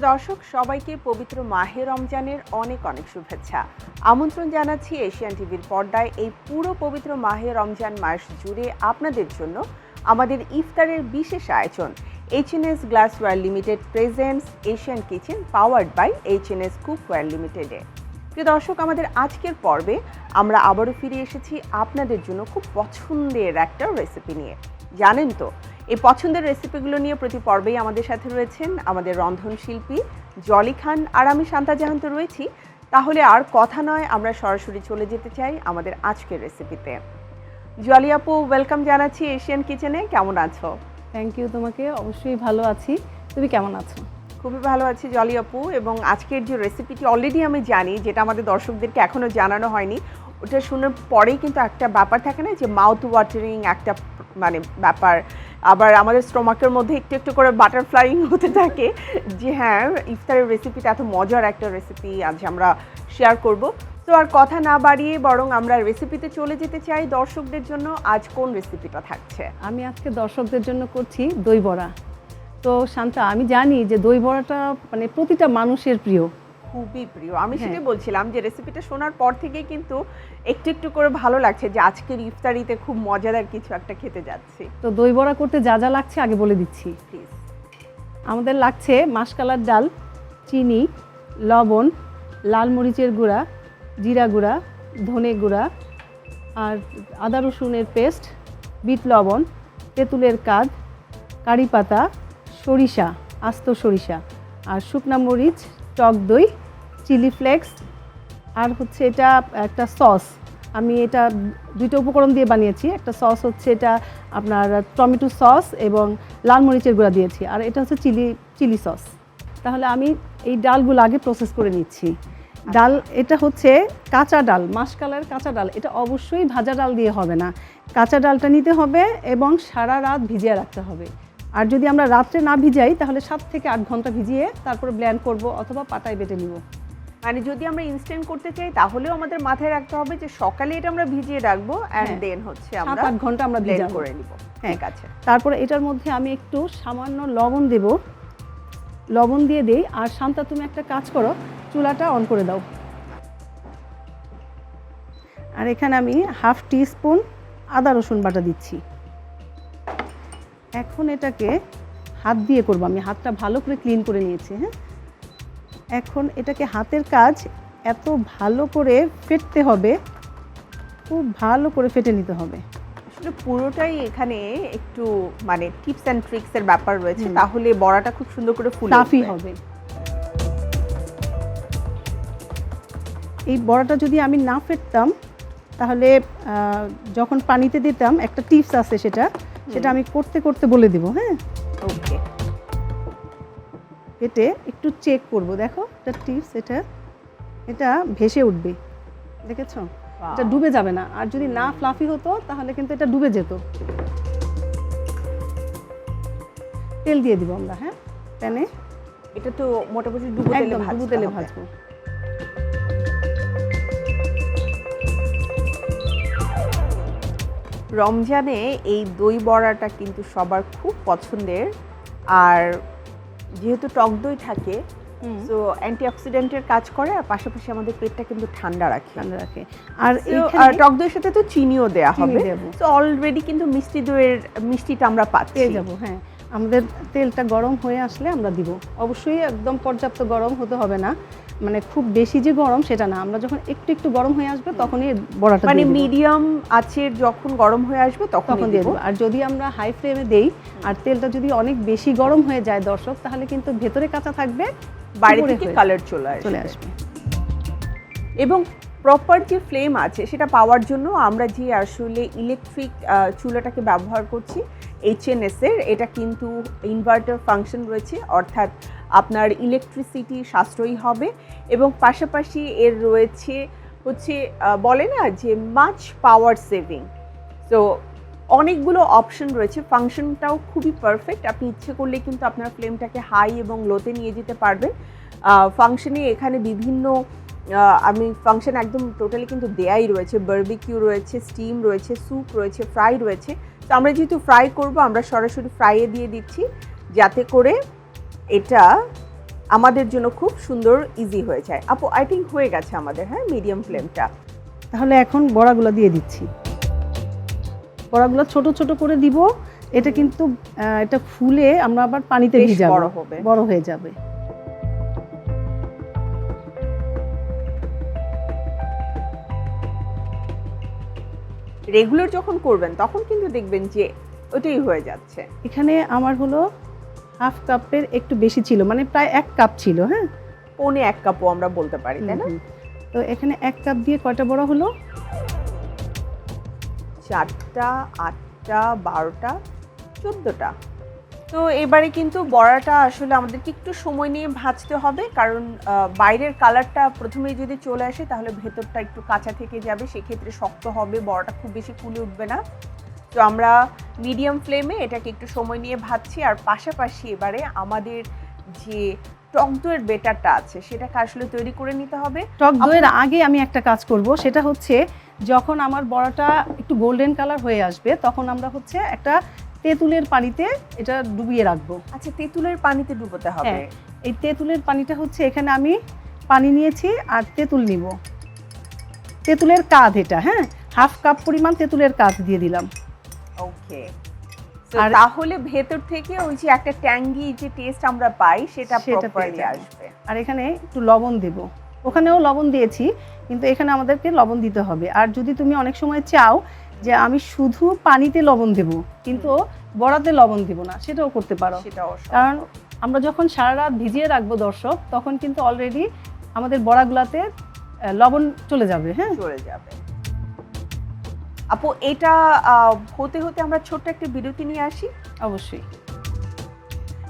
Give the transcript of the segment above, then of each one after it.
প্রিয় দর্শক, সবাইকে পবিত্র মাহে রমজানের অনেক অনেক শুভেচ্ছা। আমন্ত্রণ জানাচ্ছি এশিয়ান টিভির পর্দায় এই পুরো পবিত্র মাহে রমজান মাস জুড়ে আপনাদের জন্য আমাদের ইফতারের বিশেষ আয়োজন। HNS glassware limited presents Asian kitchen powered by HNS cookware লিমিটেডে প্রিয় দর্শক, আমাদের আজকের পর্বে আমরা আবারও ফিরে এসেছি আপনাদের জন্য খুব পছন্দের একটা রেসিপি নিয়ে। জানেন তো এই পছন্দের রেসিপিগুলো নিয়ে প্রতি পর্বেই আমাদের সাথে রয়েছেন আমাদের রন্ধনশিল্পী জলি খান আর আমি শান্তা জাহান তো রয়েছি। তাহলে আর কথা নয় আমরা সরাসরি চলে যেতে চাই আমাদের আজকের রেসিপিতে জলি আপু ওয়েলকাম জানাচ্ছি এশিয়ান কিচেনে কেমন আছো? থ্যাংক ইউ তোমাকে অবশ্যই ভালো আছি। তুমি কেমন আছো? খুবই ভালো আছি জলি আপু এবং আজকের যে রেসিপিটি অলরেডি আমি জানি যেটা আমাদের দর্শকদেরকে এখনও জানানো হয়নি ওটা শোনার পরেই কিন্তু একটা ব্যাপার থাকে না যে মাউথ ওয়াটারিং একটা মানে ব্যাপার। আবার আমাদের স্টোমাকের মধ্যে একটু একটু করে বাটারফ্লাইং হতে থাকে। যে হ্যাঁ ইফতারের রেসিপিটা এত মজার একটা রেসিপি আজ আমরা শেয়ার করব। তো আর কথা না বাড়িয়ে বরং আমরা রেসিপিতে চলে যেতে চাই দর্শকদের জন্য, আজ কোন রেসিপিটা থাকছে? আমি আজকে দর্শকদের জন্য করছি দই বড়া। তো শান্তা, আমি জানি যে দই বড়াটা মানে প্রতিটা মানুষের প্রিয়। খুবই প্রিয়। আমি হ্যাঁ। সেটাই বলছিলাম যে রেসিপিটা শোনার পর থেকেই কিন্তু একটু একটু করে ভালো লাগছে যে আজকের ইফতারিতে খুব মজাদার কিছু একটা খেতে যাচ্ছি। তো দই বড়া করতে যা যা লাগছে আগে বলে দিচ্ছি। প্লিজ আমাদের লাগছে মাসকালার ডাল চিনি লবণ লাল মরিচের গুঁড়া জিরা গুঁড়া ধনে গুঁড়া আর আদা রসুনের পেস্ট বিট লবণ তেঁতুলের কাজ কারি পাতা সরিষা আস্ত সরিষা আর শুকনা মরিচ টক দই, চিলি ফ্লেক্স, আর হচ্ছে এটা, একটা সস। আমি এটা দুইটা উপকরণ দিয়ে বানিয়েছি। একটা সস হচ্ছে এটা আপনার টমেটো সস এবং লাল মরিচের গুঁড়া দিয়েছি। আর এটা হচ্ছে চিলি চিলি সস। তাহলে আমি এই ডালগুলো আগে প্রসেস করে নিচ্ছি। ডাল, এটা হচ্ছে কাঁচা ডাল, মাসকালের কাঁচা ডাল। এটা অবশ্যই ভাজা ডাল দিয়ে হবে না। কাঁচা ডালটা নিতে হবে এবং সারা রাত ভিজিয়ে রাখতে হবে। আর যদি আমরা রাত্রে না ভিজাই তাহলে সাত থেকে আট ঘণ্টা ভিজিয়ে তারপরে ব্ল্যান্ড করব অথবা পাতায় বেটে নিব। মানে যদি আমরা ইনস্ট্যান্ট করতে চাই তাহলেও আমাদের মাথায় রাখতে হবে যে সকালে এটা আমরা ভিজিয়ে রাখব অ্যান্ড। দেন হচ্ছে আমরা আট ঘণ্টা আমরা ব্লেন্ড করে নিব। হ্যাঁ। ঠিক আছে। তারপরে এটার মধ্যে আমি একটু সামান্য লবণ দেব। লবণ দিয়ে দেই। আর শান্তা তুমি একটা কাজ করো চুলাটা অন করে দাও। আর এখানে আমি হাফ টি স্পুন আদা রসুন বাটা দিচ্ছি। এখন এটাকে হাত দিয়ে করব আমি। হাতটা ভালো করে ক্লিন করে নিয়েছি হ্যাঁ? এখন এটাকে হাতের কাজ এত ভালো করে ফেটতে হবে খুব ভালো করে ফেটে নিতে হবে। আসলে পুরোটাই এখানে একটু মানে টিপস অ্যান্ড ট্রিক্স এর ব্যাপার রয়েছে তাহলে বড়াটা খুব সুন্দর করে ফুলে ফ্লাফি হবে। এই বড়াটা যদি আমি না ফেটতাম তাহলে যখন পানিতে দিতাম একটা টিপস আছে সেটা সেটা আমি করতে করতে বলে দিব হ্যাঁ? ওকে ফেটে একটু চেক করব দেখো এটা টিপস এটা এটা ভেসে উঠবে দেখেছ? এটা ডুবে যাবে না আর যদি না ফ্লাফি হতো তাহলে কিন্তু এটা ডুবে যেত। তেল দিয়ে দিব আমরা হ্যাঁ? প্যানে। এটা তো মোটামুটি ডুবো তেলে একদম ডুবো তেলে ভাজবো। রমজানে এই দই বড়াটা কিন্তু সবার খুব পছন্দের। আর যেহেতু টক দই থাকে তো অ্যান্টিঅক্সিডেন্টের কাজ করে আর পাশাপাশি আমাদের পেটটা কিন্তু ঠান্ডা রাখে। ঠান্ডা রাখে। আর টক দইয়ের সাথে তো চিনিও দেয়া চিনি হবে। তো অলরেডি কিন্তু মিষ্টি দইয়ের মিষ্টিটা আমরা পাচ্ছি। পেয়ে যাব হ্যাঁ। আমাদের তেলটা গরম হয়ে আসলে আমরা দিব। অবশ্যই একদম পর্যাপ্ত গরম হতে হবে না। মানে খুব বেশি যে গরম সেটা না। আমরা যখন একটু একটু গরম হয়ে আসবে তখনই বড়াটা মানে মিডিয়াম আঁচের যখন গরম হয়ে আসবে তখন দিয়ে দেবো। আর যদি আমরা হাই ফ্লেমে দেই আর তেলটা যদি অনেক বেশি গরম হয়ে যায় দর্শক তাহলে কিন্তু ভেতরে কাঁচা থাকবে বাইরে থেকে কালার চলে আসবে। চলে আসবে। এবং প্রপার যে ফ্লেম আছে সেটা পাওয়ার জন্য আমরা যে আসলে ইলেকট্রিক চুলাটাকে ব্যবহার করছি এইচএনএস এর এটা কিন্তু ইনভার্টার ফাংশন রয়েছে অর্থাৎ আপনার ইলেকট্রিসিটি সাশ্রয়ী হবে এবং পাশাপাশি এর রয়েছে হচ্ছে বলে না যে মাছ পাওয়ার সেভিং তো অনেকগুলো অপশন রয়েছে। ফাংশনটাও খুবই পারফেক্ট আপনি ইচ্ছে করলে কিন্তু আপনার ফ্লেমটাকে হাই এবং লোতে নিয়ে যেতে পারবেন। ফাংশনে এখানে বিভিন্ন আমি ফাংশন একদম টোটালি কিন্তু দেয়াই রয়েছে। বার্বিকিউ রয়েছে স্টিম রয়েছে স্যুপ রয়েছে ফ্রাই রয়েছে। তো আমরা যেহেতু ফ্রাই করব, আমরা সরাসরি ফ্রাইয়ে দিয়ে দিচ্ছি। যাতে করে এটা আমাদের জন্য খুব সুন্দর ইজি হয়ে যায়। আপু আই থিঙ্ক হয়ে গেছে আমাদের হ্যাঁ? মিডিয়াম ফ্লেমটা তাহলে এখন বড়াগুলো দিয়ে দিচ্ছি। বড়াগুলো ছোট ছোট করে দিব। এটা কিন্তু এটা ফুলে আমরা আবার পানিতে ভিজাবো। বড় হবে। বড় হয়ে যাবে। রেগুলার যখন করবেন তখন কিন্তু দেখবেন যে ওটাই হয়ে যাচ্ছে। এখানে আমার হলো হাফ কাপের একটু বেশি ছিল মানে প্রায় এক কাপ ছিল হ্যাঁ? পৌনে এক কাপও আমরা বলতে পারি তাই না। তো এখানে এক কাপ দিয়ে কয়টা বড় হলো? চারটা আটটা বারোটা চোদ্দোটা। তো এবারে কিন্তু বড়াটা আসলে আমাদেরকে একটু সময় নিয়ে ভাজতে হবে কারণ বাইরের কালারটা প্রথমেই যদি চলে আসে তাহলে ভেতরটা একটু কাঁচা থেকে যাবে সেক্ষেত্রে শক্ত হবে বড়াটা খুব বেশি ফুলে উঠবে না। তো আমরা মিডিয়াম ফ্লেমে এটাকে একটু সময় নিয়ে ভাজছি আর পাশাপাশি এবারে আমাদের যে টক দইয়ের বেটারটা আছে সেটাকে আসলে তৈরি করে নিতে হবে। টক দইয়ের আগে আমি একটা কাজ করব সেটা হচ্ছে যখন আমার বড়াটা একটু গোল্ডেন কালার হয়ে আসবে তখন আমরা হচ্ছে একটা তেঁতুলের পানিতে এটা ডুবিয়ে রাখব। আচ্ছা তেঁতুলের পানিতে ডুবোতে হবে। হ্যাঁ। এই তেঁতুলের পানিটা হচ্ছে এখানে আমি পানি নিয়েছি আর তেঁতুল নিব। তেঁতুলের কাঁধ এটা হ্যাঁ? হাফ কাপ পরিমাণ তেঁতুলের কাঁধ দিয়ে দিলাম। ওকে তাহলে ভেতর থেকে ওই যে একটা ট্যাঙ্গি যে টেস্ট আমরা পাই সেটা প্রপারলি। আসবে। আর এখানে একটু লবণ দেব। ওখানেও লবণ দিয়েছি কিন্তু এখানে আমাদেরকে লবণ দিতে হবে। আর যদি তুমি অনেক সময় চাও যে আমি শুধু পানিতে লবণ দেব কিন্তু বড়াতে লবণ দেব না সেটাও করতে পারো। কারণ আমরা যখন সারা রাত ভিজিয়ে রাখব দর্শক তখন কিন্তু অলরেডি আমাদের বড়াগুলাতে লবণ চলে যাবে হ্যাঁ? চলে যাবে। আপু এটা হতে হতে আমরা ছোট্ট একটা বিরতি নিয়ে আসি। অবশ্যই।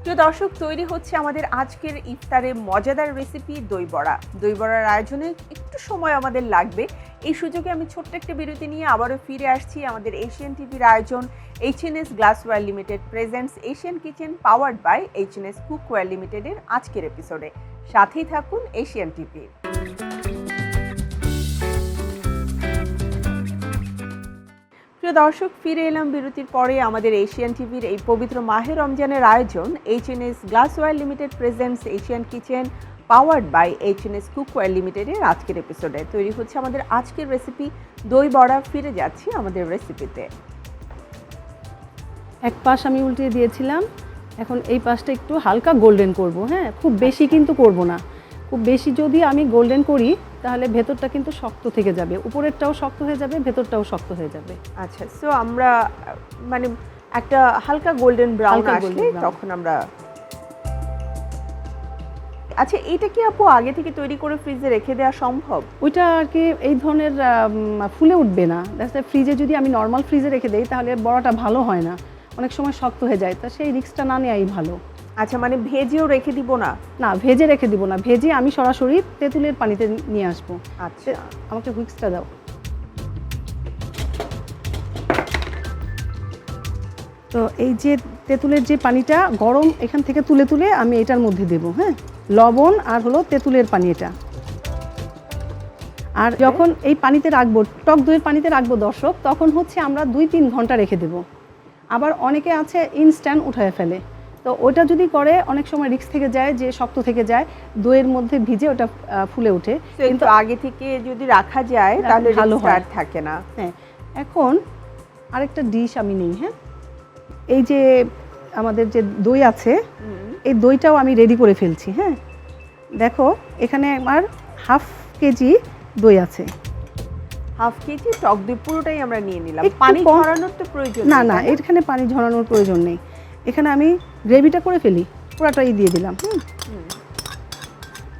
প্রিয় দর্শক তৈরি হচ্ছে আমাদের আজকের ইফতারে মজাদার রেসিপি দই বড়া দই বড়ার আয়োজনে একটু সময় আমাদের লাগবে। এই সুযোগে আমি ছোট্ট একটা বিরতি নিয়ে আবারও ফিরে আসছি আমাদের এশিয়ান টিভির আয়োজন HNS glassware limited presents Asian kitchen powered by HNS cookware লিমিটেডের আজকের এপিসোডে সাথেই থাকুন এশিয়ান টিভির প্রিয় দর্শক, ফিরে এলাম বিরতির পরে আমাদের এশিয়ান টিভির এই পবিত্র মাহে রমজানের আয়োজন। HNS glassware limited presents Asian kitchen powered by HNS cookware লিমিটেডের আজকের এপিসোডে তৈরি হচ্ছে আমাদের আজকের রেসিপি দই বড়া ফিরে যাচ্ছি আমাদের রেসিপিতে এক পাশ আমি উল্টে দিয়েছিলাম। এখন এই পাশটা একটু হালকা গোল্ডেন করব হ্যাঁ? খুব বেশি কিন্তু করব না। খুব বেশি যদি আমি গোল্ডেন করি তাহলে ভেতরটা কিন্তু শক্ত থেকে যাবে। উপরেরটাও শক্ত হয়ে যাবে ভেতরটাও শক্ত হয়ে যাবে। আচ্ছা সো আমরা মানে একটা হালকা গোল্ডেন ব্রাউন আসলে তখন আমরা আচ্ছা এটা কি আপু আগে থেকে তৈরি করে ফ্রিজে রেখে দেওয়া সম্ভব? ওইটা আর কি এই ধরনের ফুলে উঠবে না। দেখা ফ্রিজে যদি আমি নর্মাল ফ্রিজে রেখে দেই তাহলে বড়াটা ভালো হয় না। অনেক সময় শক্ত হয়ে যায় তা সেই রিস্কটা না নেওয়াই ভালো। আচ্ছা মানে ভেজেও রেখে দিব না? না ভেজে রেখে দিব না। ভেজে আমি সরাসরি তেঁতুলের পানিতে নিয়ে আসব। আচ্ছা। আমাকে হুইক্সটা দাও। তো এই যে তেঁতুলের যে পানিটা গরম এখান থেকে তুলে তুলে আমি এটার মধ্যে দেব হ্যাঁ? লবণ আর হলো তেঁতুলের পানি এটা। আর যখন এই পানিতে রাখব টক দইয়ের পানিতে রাখব দর্শক তখন হচ্ছে আমরা দুই তিন ঘণ্টা রেখে দেব। আবার অনেকে আছে ইনস্ট্যান্ট উঠায় ফেলে। তো ওটা যদি করে অনেক সময় রিক্স থেকে যায় যে শক্ত থেকে যায় দইয়ের মধ্যে ভিজে ওটা ফুলে ওঠে। কিন্তু আগে থেকে যদি রাখা যায় তাহলে ভালো হয়। থাকে না। হ্যাঁ এখন আরেকটা ডিশ আমি নিই হ্যাঁ? এই যে আমাদের যে দই আছে এই দইটাও আমি রেডি করে ফেলছি হ্যাঁ? দেখো এখানে আমার হাফ কেজি দই আছে। হাফ কেজি টক দই পুরোটাই আমরা নিয়ে নিলাম। পানি ছড়ানোর তো প্রয়োজন না না? এখানে পানি ঝরানোর প্রয়োজন নেই। এখানে আমি গ্রেভিটা করে ফেলি পুরাটাই দিয়ে দিলাম হুম।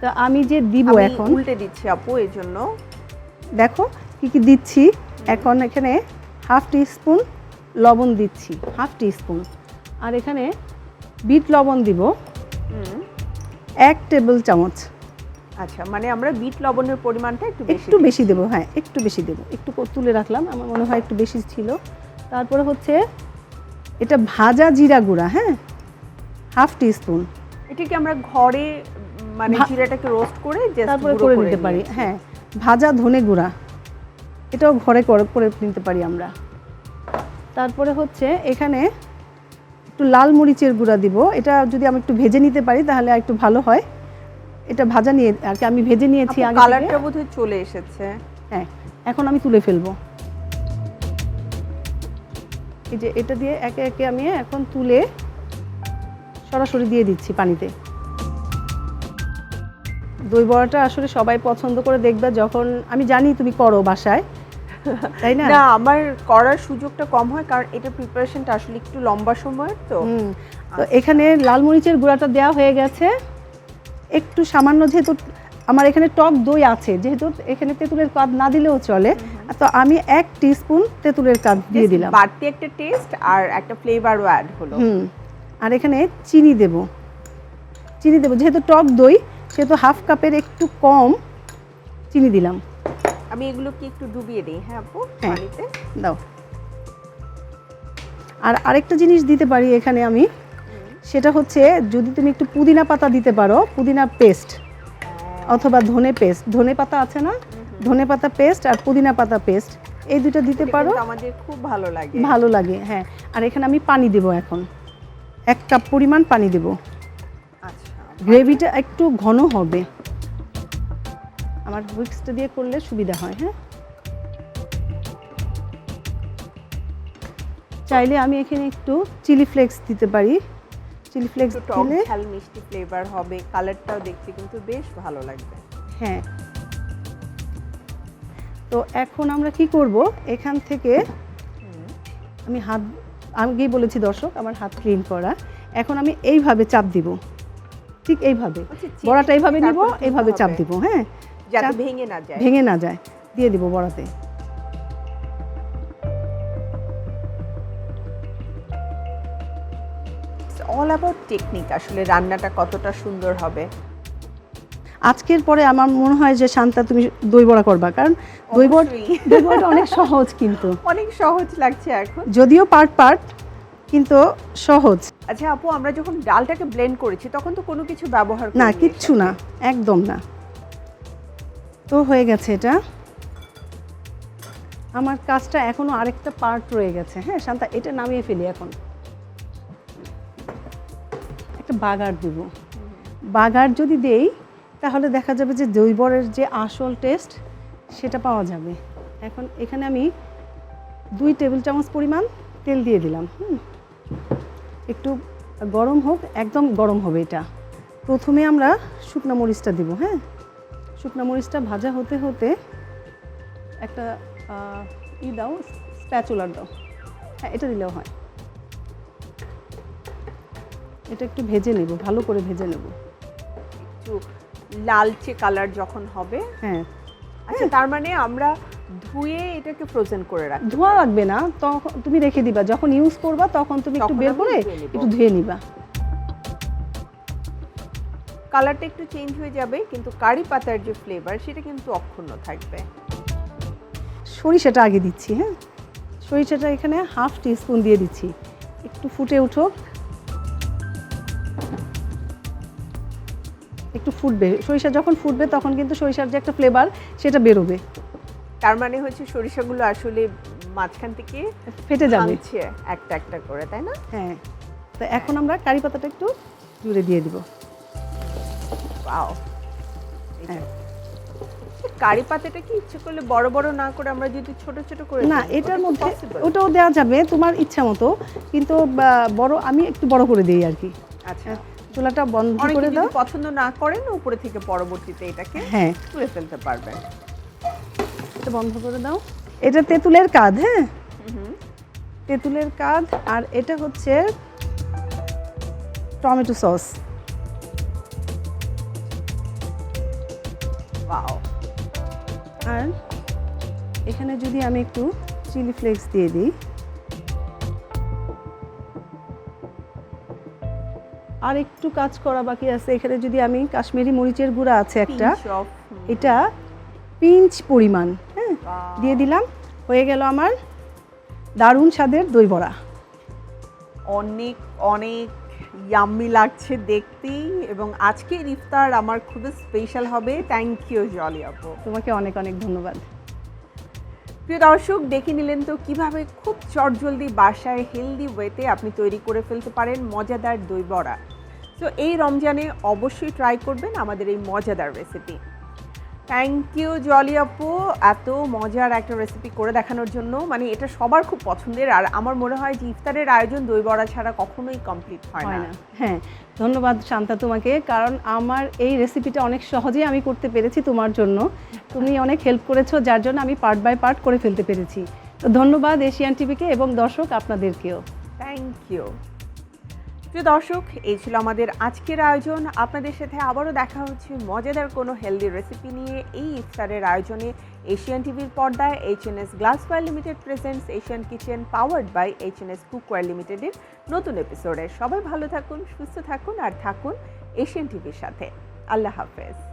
তো আমি যে দিব এখন উল্টে দিচ্ছি আপু এর জন্য। দেখো কি কি দিচ্ছি। এখন এখানে হাফ স্পুন লবণ দিচ্ছি হাফ স্পুন আর এখানে বিট লবণ দিব এক টেবিল চামচ। আচ্ছা মানে আমরা বিট লবণের পরিমাণটা একটু একটু বেশি দেবো হ্যাঁ একটু বেশি দেবো। একটু তুলে রাখলাম আমার মনে হয় একটু বেশি ছিল। তারপরে হচ্ছে এটা ভাজা জিরা গুঁড়া হ্যাঁ? হাফ স্পুন এটা কি আমরা ঘরে মানে জিরাটাকে রোস্ট করে তারপরে করে নিতে পারি হ্যাঁ। ভাজা ধনে গুঁড়া এটাও ঘরে করে করে নিতে পারি আমরা। তারপরে হচ্ছে এখানে একটু লাল মরিচের গুঁড়া দিব। এটা যদি আমি একটু ভেজে নিতে পারি তাহলে একটু ভালো হয়। এটা ভাজা নিয়ে আর কি আমি ভেজে নিয়েছি আগে কালারটা বোধহয় চলে এসেছে। হ্যাঁ এখন আমি তুলে ফেলব। এই যে এটা দিয়ে একে একে আমি এখন তুলে সরাসরি দিয়ে দিচ্ছি পানিতে। দই বড়াটা আসলে সবাই পছন্দ করে দেখবে যখন আমি জানি তুমি করো বাসায় তাই না? না আমার করার সুযোগটা কম হয় কারণ এটা প্রিপারেশনটা আসলে একটু লম্বা সময়ের তো। তো এখানে লাল মরিচের গুঁড়াটা দেওয়া হয়ে গেছে। একটু সামান্য যেহেতু আমার এখানে টক দই আছে যেহেতু এখানে তেঁতুলের কাদ না দিলেও চলে। তো আমি এক টিস্পুন তেঁতুলের কাদ দিয়ে দিলাম। বাড়তি একটা টেস্ট আর একটা ফ্লেভারও অ্যাড হলো। হুম আর এখানে চিনি দেব। চিনি দেব যেহেতু টক দই সেহেতু হাফ কাপের একটু কম চিনি দিলাম। আমি এগুলো কি একটু ডুবিয়ে দিই হ্যাঁ আপু? হ্যাঁ। পানিতে। দাও। আর আরেকটা জিনিস দিতে পারি এখানে আমি সেটা হচ্ছে যদি তুমি একটু পুদিনা পাতা দিতে পারো পুদিনা পেস্ট অথবা ধনে পেস্ট ধনে পাতা আছে না? ধনে পাতা পেস্ট আর পুদিনা পাতা পেস্ট এই দুটো দিতে পারো। আমাদের খুব ভালো লাগে। ভালো লাগে হ্যাঁ। আর এখানে আমি পানি দেব এখন। এক কাপ পরিমাণ পানি দেব। আচ্ছা গ্রেভিটা একটু ঘন হবে। আমার উইক্সটা দিয়ে করলে সুবিধা হয় হ্যাঁ। চাইলে আমি এখানে একটু চিলি ফ্লেক্স দিতে পারি। চিলি ফ্লেক্স দিলে মিষ্টি ফ্লেভার হবে। কালারটাও দেখতে কিন্তু বেশ ভালো লাগবে। হ্যাঁ। তো এখন আমরা কি করব? এখান থেকে আমি হাত আগেই বলেছি দর্শক আমার হাত ক্লিন করা। এখন আমি এইভাবে চাপ দিব। ঠিক এইভাবে। বড়াটা এইভাবে দিতে এইভাবে চাপ। দিব হ্যাঁ? ভেঙে না যায়। ভেঙে না যায়। দিয়ে দিব বড়াতে। অল অ্যাবাউট টেকনিক আসলে রান্নাটা কতটা সুন্দর হবে। আজকের পরে আমার মনে হয় যে শান্তা তুমি দই বড়া করবা কারণ দই বড়া দই বড়াটা অনেক সহজ কিন্তু। অনেক সহজ লাগছে এখন। যদিও পার্ট পার্ট কিন্তু সহজ। আচ্ছা আপু আমরা যখন ডালটাকে ব্লেন্ড করেছি তখন তো কোনো কিছু ব্যবহার না কিচ্ছু না একদম না। তো হয়ে গেছে এটা। আমার কাজটা এখনও আরেকটা পার্ট রয়ে গেছে। হ্যাঁ শান্তা এটা নামিয়ে ফেলি এখন। একটা বাগার দেব। বাগার যদি দেই তাহলে দেখা যাবে যে দইবরের যে আসল টেস্ট সেটা পাওয়া যাবে। এখন এখানে আমি দুই টেবিল চামচ পরিমাণ তেল দিয়ে দিলাম একটু গরম হোক, একদম গরম হবে এটা। প্রথমে আমরা শুকনো মরিচটা দিব হ্যাঁ। শুকনো মরিচটা ভাজা হতে হতে একটা ই দাও স্প্যাচুলার দাও। হ্যাঁ এটা দিলেও হয়। এটা একটু ভেজে নেব, ভালো করে ভেজে নেব। একটু লালচে কালার যখন হবে হ্যাঁ। আচ্ছা তার মানে আমরা ধুয়ে এটাকে ফ্রোজেন করে রাখি ধোয়া লাগবে না তখন তুমি রেখে দিবা যখন ইউজ করবা তখন তুমি একটু বের করে একটু ধুয়ে নিবা। কালারটা একটু চেঞ্জ হয়ে যাবে কিন্তু কারি পাতার যে ফ্লেভার সেটা কিন্তু অক্ষুণ্ণ থাকবে। সরিষাটা আগে দিচ্ছি হ্যাঁ? সরিষাটা এখানে হাফ টিস্পুন দিয়ে দিচ্ছি। একটু ফুটে উঠুক। একটু ফুটবে। সরিষা যখন ফুটবে তখন কিন্তু সরিষার যে একটা ফ্লেভার সেটা বেরোবে। তার মানে হচ্ছে সরিষাগুলো আসলে মাঝখান থেকে ফেটে যাবে। একটা একটা করে তাই না? হ্যাঁ। তো এখন আমরা কারি পাতাটা একটু জুড়ে দিয়ে দিব। পাও হ্যাঁ। কারি পাতাটা কি ইচ্ছে করলে বড় বড় না করে আমরা যদি ছোট ছোট করে না এটার মধ্যে ওটাও দেওয়া যাবে তোমার ইচ্ছা মতো। কিন্তু বড় আমি একটু বড় করে দিই আর কি। আচ্ছা। চুলাটা বন্ধ করে দাও। পছন্দ না করেন উপরে থেকে পরবর্তীতে এটাকে হ্যাঁ। তুলে ফেলতে পারবেন। এটা বন্ধ করে দাও। এটা তেঁতুলের কাজ হ্যাঁ? তেঁতুলের কাজ আর এটা হচ্ছে টমেটো সস। আর এখানে যদি আমি একটু চিলি ফ্লেক্স দিয়ে দিই। আর একটু কাজ করা বাকি আছে। এখানে যদি আমি কাশ্মীরি মরিচের গুঁড়া আছে একটা এটা পিঞ্চ পরিমাণ হ্যাঁ? দিয়ে দিলাম। হয়ে গেল আমার দারুণ স্বাদের দই বড়া। অনেক অনেক ইয়াম্মি লাগছে দেখতেই এবং আজকের ইফতার আমার খুবই স্পেশাল হবে। থ্যাংক ইউ জলি আপু তোমাকে অনেক অনেক ধন্যবাদ। প্রিয় দর্শক দেখে নিলেন তো কীভাবে খুব চটজলদি বাসায় হেলদি ওয়েতে আপনি তৈরি করে ফেলতে পারেন মজাদার দই বড়া। তো এই রমজানে অবশ্যই ট্রাই করবেন আমাদের এই মজাদার রেসিপি থ্যাংক ইউ জলি আপু এত মজার একটা রেসিপি করে দেখানোর জন্য। মানে এটা সবার খুব পছন্দের আর আমার মনে হয় যে ইফতারের আয়োজন দই বড়া ছাড়া কখনোই কমপ্লিট হয় না। হ্যাঁ ধন্যবাদ শান্তা তোমাকে কারণ আমার এই রেসিপিটা অনেক সহজেই আমি করতে পেরেছি তোমার জন্য। তুমি অনেক হেল্প করেছ যার জন্য আমি পার্ট বাই পার্ট করে ফেলতে পেরেছি। তো ধন্যবাদ এশিয়ান টিভিকে এবং দর্শক আপনাদেরকেও। থ্যাংক ইউ প্রিয় দর্শক, এই ছিল আমাদের আজকের আয়োজন। আপনাদের সাথে আবারও দেখা হচ্ছে মজাদার কোনো হেলদি রেসিপি নিয়ে এই ইফতারের আয়োজনে এশিয়ান টিভির পর্দায় H N S glassware limited presents Asian kitchen powered by H N S cookware লিমিটেডের নতুন এপিসোডে সবাই ভালো থাকুন, সুস্থ থাকুন আর থাকুন এশিয়ান টিভির সাথে। আল্লাহ হাফেজ।